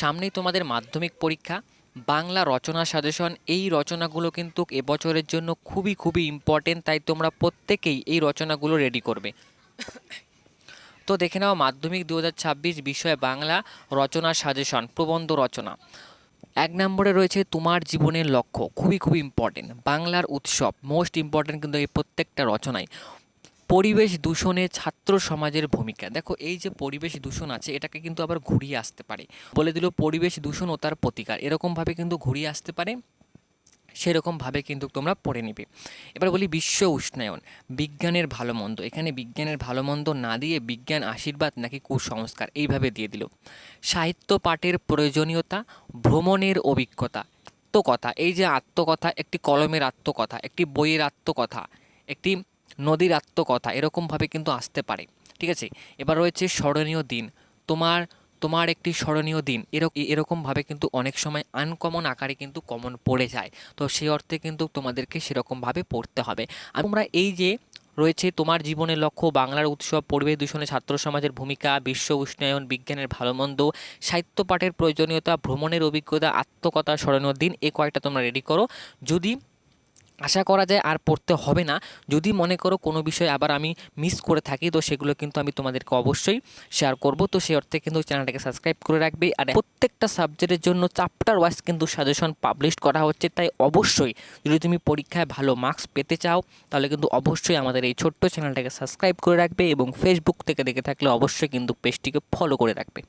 সামনেই তোমাদের মাধ্যমিক পরীক্ষা। বাংলা রচনা সাজেশন, এই রচনাগুলো কিন্তু এবছরের জন্য খুবই খুবই ইম্পর্টেন্ট তাই তোমরা প্রত্যেকেই এই রচনাগুলো রেডি করবে। তো দেখে নাও, মাধ্যমিক দু হাজার ছাব্বিশ বিষয়ে বাংলা রচনা সাজেশন, প্রবন্ধ রচনা। এক নম্বরে রয়েছে তোমার জীবনের লক্ষ্য, খুবই খুবই ইম্পর্টেন্ট বাংলার উৎসব মোস্ট ইম্পর্টেন্ট কিন্তু এই প্রত্যেকটা রচনায় পরিবেশ দূষণে ছাত্র সমাজের ভূমিকা। দেখো, এই যে পরিবেশ দূষণ আছে, এটাকে কিন্তু আবার ঘুরিয়ে আসতে পারে। বলে দিল, পরিবেশ দূষণ ও তার প্রতিকার। এরকমভাবে কিন্তু ঘুরিয়ে আসতে পারে, সেরকমভাবে কিন্তু তোমরা পড়ে নিবে। এবার বলি বিশ্ব উষ্ণায়ন, বিজ্ঞানের ভালো মন্দ এখানে বিজ্ঞানের ভালো মন্দ না দিয়ে বিজ্ঞান আশীর্বাদ নাকি কুসংস্কার, এইভাবে দিয়ে দিল। সাহিত্য পাঠের প্রয়োজনীয়তা, ভ্রমণের অভিজ্ঞতা, আত্মকথা। এই যে আত্মকথা, একটি কলমের আত্মকথা, একটি বইয়ের আত্মকথা, একটি নদীর আত্মকথা এরকমভাবে কিন্তু আসতে পারে। ঠিক আছে? এবার রয়েছে স্মরণীয় দিন। তোমার তোমার একটি স্মরণীয় দিন। এরকম এরকমভাবে কিন্তু অনেক সময় আনকমন আকারে কিন্তু কমন পড়ে যায়। তো সেই অর্থে কিন্তু তোমাদেরকে সেরকমভাবে পড়তে হবে। আর তোমরা এই যে রয়েছে তোমার জীবনের লক্ষ্য, বাংলার উৎসব, পরিবেশ দূষণে ছাত্র সমাজের ভূমিকা, বিশ্ব উষ্ণায়ন, বিজ্ঞানের ভালো মন্দ সাহিত্য পাঠের প্রয়োজনীয়তা, ভ্রমণের অভিজ্ঞতা আত্মকথা স্মরণীয় দিন এই কয়েকটা তোমরা রেডি করো। যদি আশা করা যায় আর পড়তে হবে না। যদি মনে করো কোনো বিষয় আবার আমি মিস করে থাকি, তো সেগুলো কিন্তু আমি তোমাদেরকে অবশ্যই শেয়ার করব। তো সেই অর্থে কিন্তু চ্যানেলটাকে সাবস্ক্রাইব করে রাখবে। আর প্রত্যেকটা সাবজেক্টের জন্য চ্যাপ্টার ওয়াইজ কিন্তু সাজেশন পাবলিশ করা হচ্ছে। তাই অবশ্যই যদি তুমি পরীক্ষায় ভালো মার্কস পেতে চাও, তাহলে কিন্তু অবশ্যই আমাদের এই ছোট্ট চ্যানেলটাকে সাবস্ক্রাইব করে রাখবে এবং ফেসবুক থেকে দেখে থাকলে অবশ্যই কিন্তু পেজটিকে ফলো করে রাখবে।